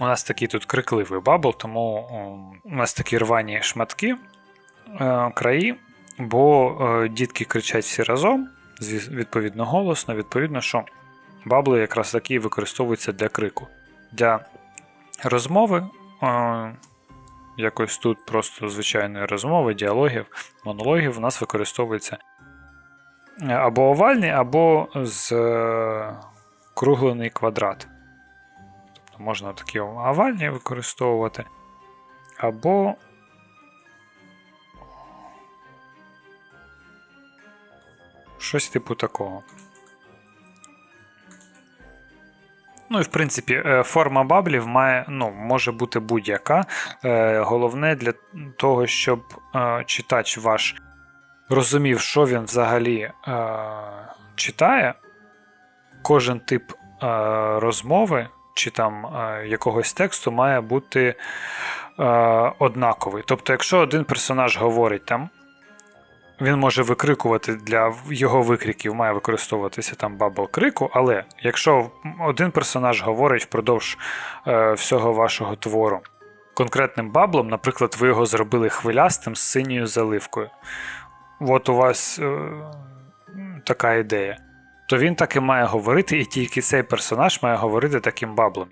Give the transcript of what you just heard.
У нас такий тут крикливий бабл, тому у нас такі рвані шматки, е, краї, бо е, дітки кричать всі разом, відповідно голосно, відповідно, що бабли якраз такі використовуються для крику. Для розмови, е, якось тут просто звичайної розмови, діалогів, монологів у нас використовується або овальний, або з круглений квадрат. Можна такі овальні використовувати, або щось типу такого. Ну і в принципі, е, форма баблів має, ну, може бути будь-яка. Е, Головне для того, щоб е, читач ваш розумів, що він взагалі читає, кожен тип розмови чи там е, якогось тексту має бути е, однаковий. Тобто, якщо один персонаж говорить там, він може викрикувати для його викриків, має використовуватися там бабл крику, але якщо один персонаж говорить впродовж е, всього вашого твору конкретним баблом, наприклад, ви його зробили хвилястим з синьою заливкою. От у вас е, така ідея. То він так і має говорити, і тільки цей персонаж має говорити таким баблом.